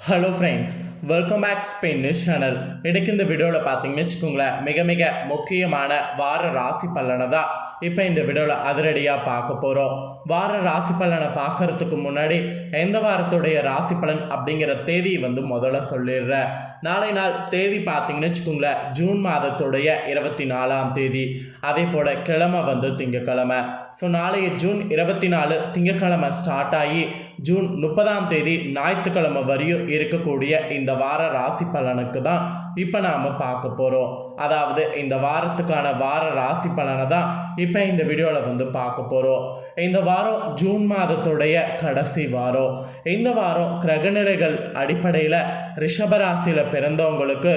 Hello friends welcome back Spain news channel இன்றைக்கு இந்த வீடியோவில் பார்த்தீங்கன்னு வச்சுக்கோங்களேன் மிக மிக முக்கியமான வார ராசி பலனை தான் இப்போ இந்த வீடியோவில் அதிரடியாக பார்க்க போகிறோம் வார ராசி பலனை பார்க்கறதுக்கு முன்னாடி எந்த வாரத்துடைய ராசி பலன் அப்படிங்கிற தேதி வந்து முதல்ல சொல்லிடுறேன் நாளை நாள் தேதி பார்த்தீங்கன்னு வச்சுக்கோங்களேன் ஜூன் மாதத்துடைய இருபத்தி நாலாம் தேதி. அதே போல் கிழமை வந்து திங்கக்கிழமை. ஸோ நாளைய ஜூன் இருபத்தி நாலு திங்கக்கிழமை ஸ்டார்ட் ஆகி ஜூன் முப்பதாம் தேதி ஞாயிற்றுக்கிழமை வரையும் இருக்கக்கூடிய இந்த வார ராசி பலனுக்கு தான் இப்போ நாம் பார்க்க போகிறோம் அதாவது இந்த வாரத்துக்கான வார ராசி பலனை தான் இப்போ இந்த வீடியோவில் வந்து பார்க்க போகிறோம் இந்த வாரம் ஜூன் மாதத்துடைய கடைசி வாரம். இந்த வாரம் கிரகநிலைகள் அடிப்படையில் ரிஷபராசியில் பிறந்தவங்களுக்கு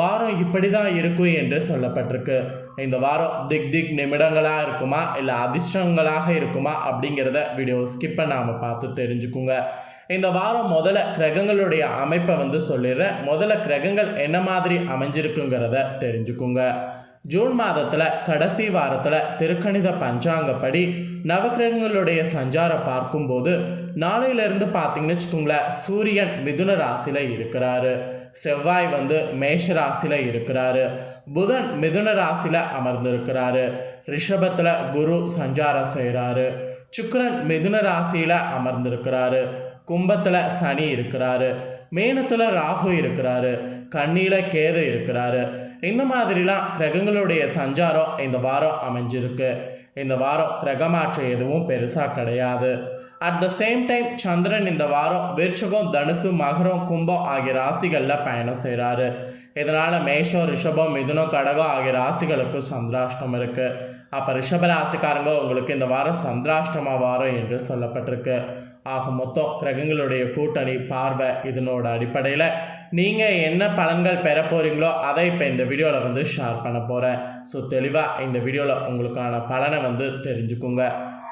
வாரம் இப்படி தான் இருக்கும் என்று சொல்லப்பட்டிருக்கு. இந்த வாரம் திக் திக் நிமிடங்களாக இருக்குமா? இல்லை அதிர்ஷ்டங்களாக இருக்குமா? அப்படிங்கிறத வீடியோ ஸ்கிப் பண்ணாமல் பார்த்து தெரிஞ்சுக்குங்க. இந்த வாரம் முதல்ல கிரகங்களுடைய அமைப்பை வந்து சொல்லிடுறேன். முதல்ல கிரகங்கள் என்ன மாதிரி அமைஞ்சிருக்குங்கிறத தெரிஞ்சுக்குங்க. ஜூன் மாதத்தில் கடைசி வாரத்தில் திருக்கணித பஞ்சாங்கப்படி நவக்கிரகங்களுடைய சஞ்சாரம் பார்க்கும்போது நாளையிலேருந்து பார்த்தீங்கன்னு வச்சுக்கோங்களேன் சூரியன் மிதுன ராசியில் இருக்கிறாரு. செவ்வாய் வந்து மேஷ ராசியில் இருக்கிறாரு. புதன் மிதுன ராசியில் அமர்ந்திருக்கிறாரு. ரிஷபத்தில் குரு சஞ்சாரம் செய்கிறாரு சுக்கரன் மிதுன ராசியில் அமர்ந்திருக்கிறாரு. கும்பத்தில் சனி இருக்கிறாரு மேனத்தில் ராகு இருக்கிறாரு கண்ணியில் கேது இருக்கிறாரு. இந்த மாதிரிலாம் கிரகங்களுடைய சஞ்சாரம் இந்த வாரம் அமைஞ்சிருக்கு. இந்த வாரம் கிரகமாற்றம் எதுவும் பெருசாக கிடையாது. அட் த சேம் டைம் சந்திரன் இந்த வாரம் விருச்சகம் தனுசு மகரம் கும்பம் ஆகிய ராசிகளில் பயணம் செய்கிறாரு இதனால் மேஷம் ரிஷபம் மிதுனம் கடகம் ஆகிய ராசிகளுக்கு சந்திராஷ்டம் இருக்குது அப்போ ரிஷப ராசிக்காரங்க உங்களுக்கு இந்த வாரம் சந்திராஷ்டமா வாரம் என்று சொல்லப்பட்டிருக்கு. ஆக மொத்தம் கிரகங்களுடைய கூட்டணி பார்வை இதனோட அடிப்படையில் நீங்கள் என்ன பலன்கள் பெற போகிறீங்களோ அதை இப்போ இந்த வீடியோவில் வந்து ஷேர் பண்ண போகிறேன் ஸோ தெளிவாக இந்த வீடியோவில் உங்களுக்கான பலனை வந்து தெரிஞ்சுக்குங்க.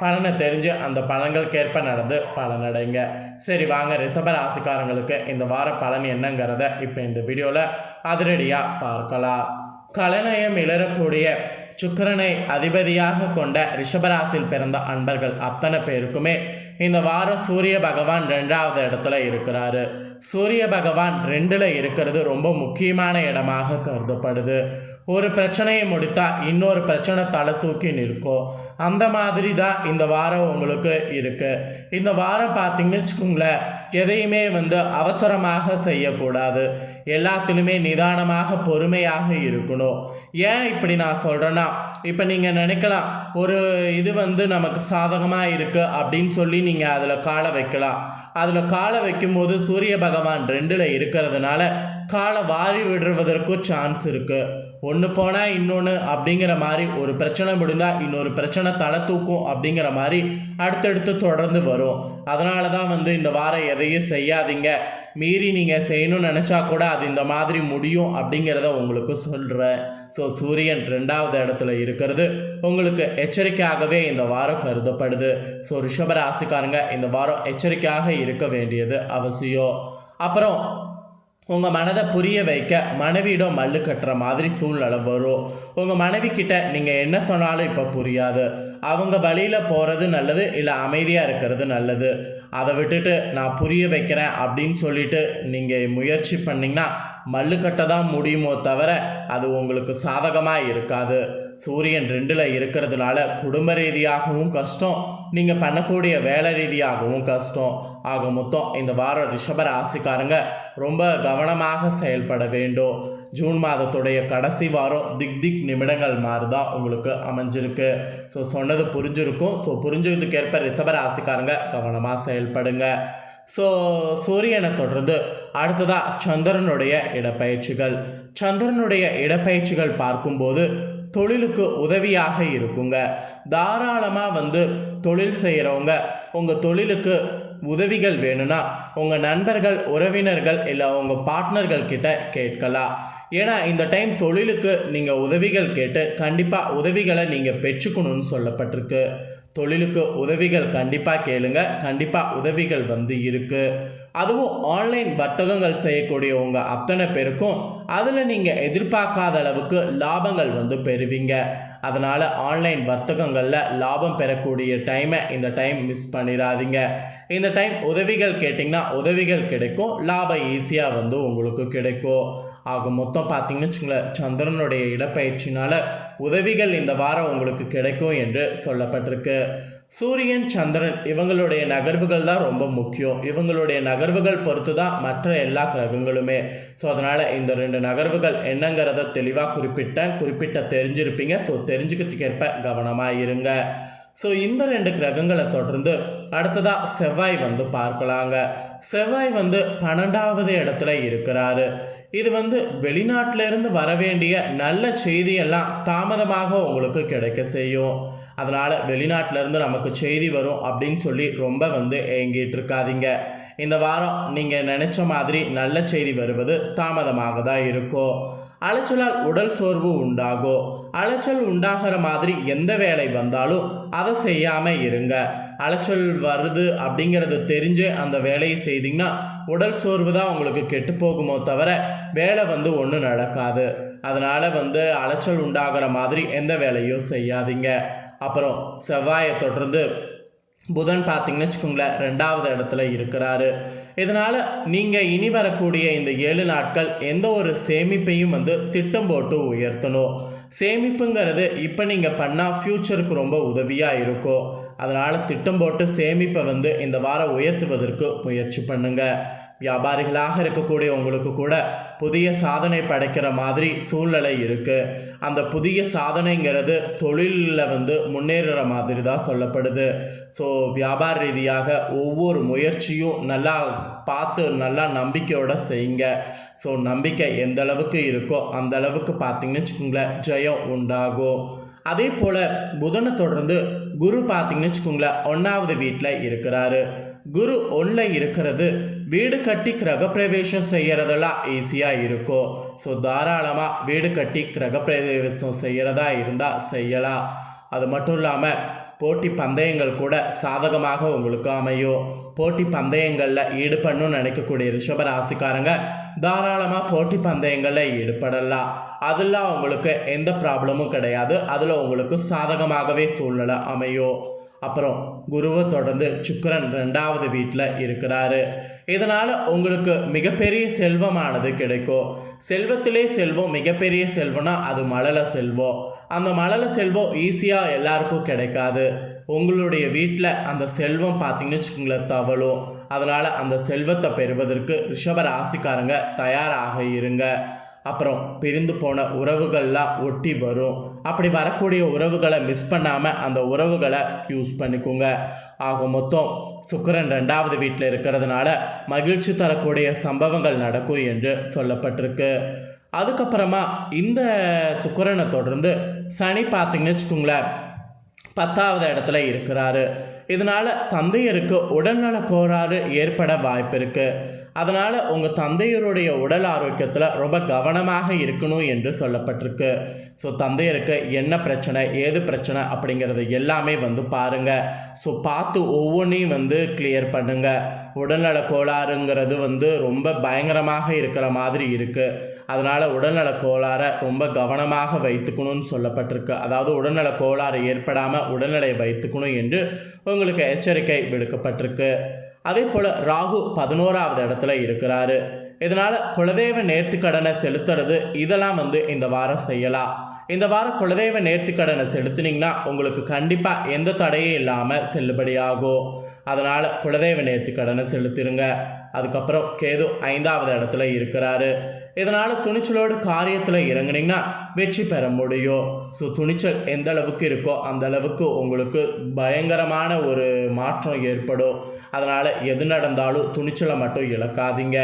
பலனை தெரிஞ்சு அந்த பலன்களுக்கேற்ப நடந்து பலனடைங்க. சரி வாங்க ரிஷப ராசிக்காரங்களுக்கு இந்த வார பலன் என்னங்கிறத இப்போ இந்த வீடியோவில் அதிரடியாக பார்க்கலாம். கலநயம் இளரக்கூடிய சுக்கிரனை அதிபதியாக கொண்ட ரிஷபராசியில் பிறந்த அன்பர்கள் அத்தனை பேருக்குமே இந்த வாரம் சூரிய பகவான் ரெண்டாவது இடத்துல இருக்கிறாரு. சூரிய பகவான் ரெண்டில் இருக்கிறது ரொம்ப முக்கியமான இடமாக கருதப்படுது. ஒரு பிரச்சனையை முடித்தா இன்னொரு பிரச்சனை தலை தூக்கி நிற்கும். அந்த மாதிரி தான் இந்த வாரம் உங்களுக்கு இருக்குது இந்த வாரம் பார்த்தீங்கன்னு வச்சுக்கோங்களேன் எதையுமே வந்து அவசரமாக செய்யக்கூடாது. எல்லாத்திலுமே நிதானமாக பொறுமையாக இருக்கணும். ஏன் இப்படி நான் சொல்கிறேன்னா இப்போ நீங்கள் நினைக்கலாம் ஒரு இது வந்து நமக்கு சாதகமாக இருக்குது அப்படின்னு சொல்லி நீங்கள் அதில் காலை வைக்கலாம். அதில் காலை வைக்கும்போது சூரிய பகவான் ரெண்டில் இருக்கிறதுனால காலை வாரி விடுவதற்கும் சான்ஸ் இருக்குது ஒன்று போனால் இன்னொன்று அப்படிங்கிற மாதிரி ஒரு பிரச்சனை முடிந்தால் இன்னொரு பிரச்சனை தலை தூக்கும் அப்படிங்கிற மாதிரி அடுத்தடுத்து தொடர்ந்து வரும். அதனால தான் வந்து இந்த வாரம் எதையும் செய்யாதீங்க. மீறி நீங்கள் செய்யணும்னு நினச்சா கூட அது இந்த மாதிரி முடியும் அப்படிங்கிறத உங்களுக்கு சொல்கிறேன் ஸோ சூரியன் ரெண்டாவது இடத்துல இருக்கிறது. உங்களுக்கு எச்சரிக்கையாகவே இந்த வாரம் கருதப்படுது. ஸோ ரிஷபராசிக்காரங்க இந்த வாரம் எச்சரிக்கையாக இருக்க வேண்டியது அவசியம். அப்புறம் உங்கள் மனதை புரிய வைக்க மனைவியிடம் மல்லு கட்டுற மாதிரி சூழ்நிலை வரும். உங்கள் மனைவி கிட்ட நீங்கள் என்ன சொன்னாலும் இப்போ புரியாது. அவங்க வழியில் போகிறது நல்லது இல்லை அமைதியாக இருக்கிறது நல்லது. அதை விட்டுட்டு நான் புரிய வைக்கிறேன் அப்படின்னு சொல்லிட்டு நீங்கள் முயற்சி பண்ணிங்கன்னா மல்லு கட்ட தான் முடியுமோ தவிர அது உங்களுக்கு சாதகமாக இருக்காது. சூரியன் ரெண்டில் இருக்கிறதுனால குடும்ப ரீதியாகவும் கஷ்டம். நீங்கள் பண்ணக்கூடிய வேலை ரீதியாகவும் கஷ்டம். ஆக மொத்தம் இந்த வாரம் ரிஷப ராசிக்காரங்க ரொம்ப கவனமாக செயல்பட வேண்டும். ஜூன் மாதத்துடைய கடைசி வாரம் திக் திக் நிமிடங்கள் மாதிரி தான் உங்களுக்கு அமைஞ்சிருக்கு. ஸோ சொன்னது புரிஞ்சிருக்கும். ஸோ புரிஞ்சதுக்கேற்ப ரிஷப ராசிக்காரங்க கவனமாக செயல்படுங்க. ஸோ சூரியனை தொடர்ந்து அடுத்ததாக சந்திரனுடைய இடப்பயிற்சிகள் சந்திரனுடைய இடப்பயிற்சிகள் பார்க்கும்போது தொழிலுக்கு உதவியாக இருக்குங்க. தாராளமாக வந்து தொழில் செய்கிறவங்க உங்கள் தொழிலுக்கு உதவிகள் வேணும்னா உங்கள் நண்பர்கள் உறவினர்கள் இல்லை உங்கள் பார்ட்னர்கள் கிட்ட கேட்கலாம். ஏன்னா இந்த டைம் தொழிலுக்கு நீங்கள் உதவிகள் கேட்டு கண்டிப்பாக உதவிகளை நீங்கள் பெற்றுக்கணும்னு சொல்லப்பட்டிருக்கு. தொழிலுக்கு உதவிகள் கண்டிப்பாக கேளுங்க. கண்டிப்பாக உதவிகள் வந்து இருக்குது அதுவும் ஆன்லைன் வர்த்தகங்கள் செய்யக்கூடிய உங்கள் அத்தனை பேருக்கும் அதில் நீங்கள் எதிர்பார்க்காத அளவுக்கு லாபங்கள் வந்து பெறுவீங்க. அதனால் ஆன்லைன் வர்த்தகங்களில் லாபம் பெறக்கூடிய டைமை இந்த டைம் மிஸ் பண்ணிடாதீங்க இந்த டைம் உதவிகள் கேட்டிங்கன்னா உதவிகள் கிடைக்கும். லாபம் ஈஸியாக வந்து உங்களுக்கு கிடைக்கும். ஆக மொத்தம் பார்த்தீங்கன்னு வச்சுங்களேன் சந்திரனுடைய இடப்பயிற்சினால் உதவிகள் இந்த வாரம் உங்களுக்கு கிடைக்கும் என்று சொல்லப்பட்டிருக்கு. சூரியன் சந்திரன் இவங்களுடைய நகர்வுகள் தான் ரொம்ப முக்கியம். இவங்களுடைய நகர்வுகள் பொறுத்து தான் மற்ற எல்லா கிரகங்களுமே. ஸோ அதனால் இந்த ரெண்டு நகர்வுகள் என்னங்கிறத தெளிவாக குறிப்பிட்டேன் குறிப்பிட்ட தெரிஞ்சிருப்பீங்க. ஸோ தெரிஞ்சுக்கிறதுக்கேற்ப கவனமாக இருங்க. ஸோ இந்த ரெண்டு கிரகங்களை தொடர்ந்து அடுத்ததாக செவ்வாய் வந்து பார்க்கலாங்க. செவ்வாய் வந்து பன்னெண்டாவது இடத்துல இருக்கிறாரு. இது வந்து வெளிநாட்டிலிருந்து வர வேண்டிய நல்ல செய்தியெல்லாம் தாமதமாக உங்களுக்கு கிடைக்க செய்யும். அதனால் வெளிநாட்டிலேருந்து நமக்கு செய்தி வரும் அப்படின்னு சொல்லி ரொம்ப வந்து ஏங்கிட்டு இருக்காதீங்க இந்த வாரம் நீங்கள் நினச்ச மாதிரி நல்ல செய்தி வருவது தாமதமாக தான் இருக்கும். அலைச்சலால் உடல் சோர்வு உண்டாகும். அலைச்சல் உண்டாகிற மாதிரி எந்த வேலை வந்தாலும் அதை செய்யாமல் இருங்க. அலைச்சல் வருது அப்படிங்கிறது தெரிஞ்சு அந்த வேலையை செய்தீங்கன்னா உடல் சோர்வு தான் உங்களுக்கு கெட்டு போகுமோ தவிர வேலை வந்து ஒன்றும் நடக்காது. அதனால் வந்து அலைச்சல் உண்டாகிற மாதிரி எந்த வேலையும் செய்யாதீங்க. அப்புறம் செவ்வாயை தொடர்ந்து புதன் பார்த்தீங்கன்னு வச்சுக்கோங்களேன் ரெண்டாவது இடத்துல இருக்கிறாரு. இதனால் நீங்கள் இனி வரக்கூடிய இந்த ஏழு நாட்கள் எந்த ஒரு சேமிப்பையும் வந்து திட்டம் போட்டு உயர்த்தணும். சேமிப்புங்கிறது இப்போ நீங்கள் பண்ணால் ஃப்யூச்சருக்கு ரொம்ப உதவியாக இருக்கும். அதனால் திட்டம் போட்டு சேமிப்பை வந்து இந்த வாரம் உயர்த்துவதற்கு முயற்சி பண்ணுங்கள் வியாபாரிகளாக இருக்கக்கூடிய உங்களுக்கு கூட புதிய சாதனை படைக்கிற மாதிரி சூழ்நிலை இருக்குது அந்த புதிய சாதனைங்கிறது தொழிலில் வந்து முன்னேறுற மாதிரி தான் சொல்லப்படுது. ஸோ வியாபார ரீதியாக ஒவ்வொரு முயற்சியும் நல்லா பார்த்து நல்லா நம்பிக்கையோட செய்யுங்க. ஸோ நம்பிக்கை எந்த அளவுக்கு இருக்கோ அந்த அளவுக்கு பார்த்தீங்கன்னு வச்சுக்கோங்களேன் ஜெயம் உண்டாகும். அதே போல் புதனை தொடர்ந்து குரு பார்த்தீங்கன்னு வச்சுக்கோங்களேன் ஒன்றாவது வீட்டில் இருக்கிறாரு. குரு ஒன்றில் இருக்கிறது வீடு கட்டி கிரகப்பிரவேசம் செய்கிறதெல்லாம் ஈஸியாக இருக்கும் ஸோ தாராளமாக வீடு கட்டி கிரகப்பிரவேசம் செய்கிறதா இருந்தால் செய்யலாம். அது மட்டும் இல்லாமல் போட்டி பந்தயங்கள் கூட சாதகமாக உங்களுக்கு அமையும். போட்டி பந்தயங்களில் ஈடுபடணும்னு நினைக்கக்கூடிய ரிஷப ராசிக்காரங்க தாராளமாக போட்டி பந்தயங்களில் ஈடுபடலாம். அதெல்லாம் உங்களுக்கு எந்த ப்ராப்ளமும் கிடையாது. அதில் உங்களுக்கு சாதகமாகவே சூழ்நிலை அமையும். அப்புறம் குருவை தொடர்ந்து சுக்கரன் ரெண்டாவது வீட்டில் இருக்கிறாரு. இதனால் உங்களுக்கு மிகப்பெரிய செல்வமானது கிடைக்கும். செல்வத்திலே செல்வம் மிகப்பெரிய செல்வம்னா அது மழல செல்வம். அந்த மழல செல்வம் ஈஸியாக எல்லாருக்கும் கிடைக்காது. உங்களுடைய வீட்டில் அந்த செல்வம் பார்த்தீங்கன்னு வச்சுக்கோங்களேன் தவளும் அதனால் அந்த செல்வத்தை பெறுவதற்கு ரிஷப ராசிக்காரங்க தயாராக இருங்க. அப்புறம் பிரிந்து போன உறவுகள்லாம் ஒட்டி வரும். அப்படி வரக்கூடிய உறவுகளை மிஸ் பண்ணாமல் அந்த உறவுகளை யூஸ் பண்ணிக்கோங்க. ஆக மொத்தம் சுக்கரன் ரெண்டாவது வீட்டில் இருக்கிறதுனால மகிழ்ச்சி தரக்கூடிய சம்பவங்கள் நடக்கும் என்று சொல்லப்பட்டிருக்கு. அதுக்கப்புறமா இந்த சுக்கிரனை தொடர்ந்து சனி பார்த்திங்கன்னு வச்சுக்கோங்களேன் பத்தாவது இடத்துல இருக்கிறாரு. இதனால் தந்தையருக்கு உடல்நல கோளாறு ஏற்பட வாய்ப்பு இருக்குது அதனால் உங்கள் தந்தையருடைய உடல் ஆரோக்கியத்தில் ரொம்ப கவனமாக இருக்கணும் என்று சொல்லப்பட்டிருக்கு. ஸோ தந்தையருக்கு என்ன பிரச்சனை ஏது பிரச்சனை அப்படிங்கிறது எல்லாமே வந்து பாருங்கள் ஸோ பார்த்து ஒவ்வொன்றையும் வந்து கிளியர் பண்ணுங்கள் உடல்நல கோளாறுங்கிறது வந்து ரொம்ப பயங்கரமாக இருக்கிற மாதிரி இருக்குது அதனால் உடல்நல கோளாறை ரொம்ப கவனமாக வைத்துக்கணும்னு சொல்லப்பட்டிருக்கு. அதாவது உடல்நல கோளாறு ஏற்படாமல் உடல்நிலையை வைத்துக்கணும் என்று உங்களுக்கு எச்சரிக்கை விடுக்கப்பட்டிருக்கு. அதே போல் ராகு பதினோராவது இடத்துல இருக்கிறாரு. இதனால் குலதெய்வ நேர்த்திக்கடனை செலுத்துறது இதெல்லாம் வந்து இந்த வாரம் செய்யலாம். இந்த வாரம் குலதெய்வ நேர்த்திக்கடனை செலுத்தினீங்கன்னா உங்களுக்கு கண்டிப்பாக எந்த தடையும் இல்லாமல் செல்லுபடியாகும். அதனால் குலதெய்வ நேர்த்திக்கடனை செலுத்திடுங்க அதுக்கப்புறம் கேது ஐந்தாவது இடத்துல இருக்கிறாரு. இதனால் துணிச்சலோடு காரியத்தில் இறங்குனீங்கன்னா வெற்றி பெற முடியும். ஸோ துணிச்சல் எந்த அளவுக்கு இருக்கோ அந்த அளவுக்கு உங்களுக்கு பயங்கரமான ஒரு மாற்றம் ஏற்படும். அதனால் எது நடந்தாலும் துணிச்சலை மட்டும் இழக்காதீங்க.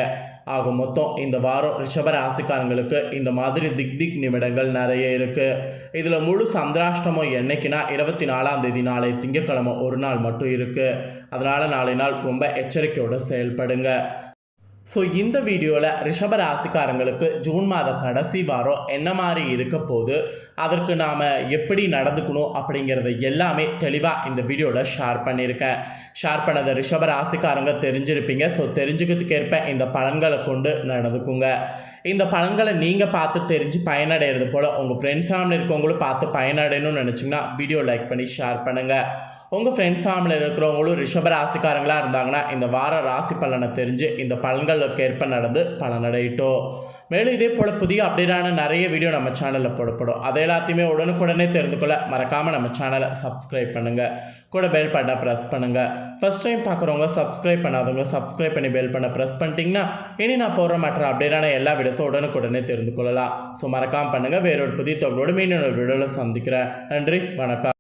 ஆக மொத்தம் இந்த வாரம் ரிஷபராசிக்காரங்களுக்கு இந்த மாதிரி திக் திக் நிமிடங்கள் நிறைய இருக்குது இதில் முழு சந்திராஷ்டமம் என்னைக்குன்னா இருபத்தி நாலாம் தேதி நாளை திங்கக்கிழமை ஒரு நாள் மட்டும் இருக்குது அதனால் நாளை நாள் ரொம்ப எச்சரிக்கையோடு செயல்படுங்க. ஸோ இந்த வீடியோவில் ரிஷப ராசிக்காரங்களுக்கு ஜூன் மாத கடைசி வாரம் என்ன மாதிரி இருக்க போது அதற்கு நாம் எப்படி நடந்துக்கணும் அப்படிங்கிறத எல்லாமே தெளிவாக இந்த வீடியோவில் ஷேர் பண்ணியிருக்கேன். ஷேர் பண்ணதை ரிஷப ராசிக்காரங்க தெரிஞ்சிருப்பீங்க. ஸோ தெரிஞ்சுக்கிறதுக்கு ஏற்ப இந்த பலன்களை கொண்டு நடந்துக்குங்க. இந்த பலன்களை நீங்கள் பார்த்து தெரிஞ்சு பயனடைகிறது போல் உங்கள் ஃப்ரெண்ட்ஸ் ஃபேமிலி இருக்கவங்களும் பார்த்து பயனடையணும்னு நினச்சிங்கன்னா வீடியோ லைக் பண்ணி ஷேர் பண்ணுங்கள் உங்கள் ஃப்ரெண்ட்ஸ் ஃபேமிலியில் இருக்கிறவங்களும் ரிஷப ராசிக்காரங்களாக இருந்தாங்கன்னா இந்த வார ராசி பலனை தெரிஞ்சு இந்த பலன்களுக்கு ஏற்ப நடந்து பலனடையிட்டோம். மேலும் இதே போல் புதிய அப்டேட்டான நிறைய வீடியோ நம்ம சேனலில் போடப்படும். அதை எல்லாத்தையுமே உடனுக்குடனே தெரிந்து கொள்ள மறக்காமல் நம்ம சேனலை சப்ஸ்கிரைப் பண்ணுங்கள் கூட பெல் பட்டனை ப்ரெஸ் பண்ணுங்கள் ஃபஸ்ட் டைம் பார்க்குறவங்க சப்ஸ்கிரைப் பண்ணாதவங்க சப்ஸ்கிரைப் பண்ணி பெல் பண்ண ப்ரெஸ் பண்ணிட்டீங்கன்னா இனி நான் போடுற மற்ற அப்டேட்டான எல்லா வீடியோஸும் உடனுக்குடனே தெரிந்து கொள்ளலாம். ஸோ மறக்காமல் பண்ணுங்கள் வேறொரு புதிய தொகையோடு மீண்டும் ஒரு வீடியோவில் சந்திக்கிறேன். நன்றி. வணக்கம்.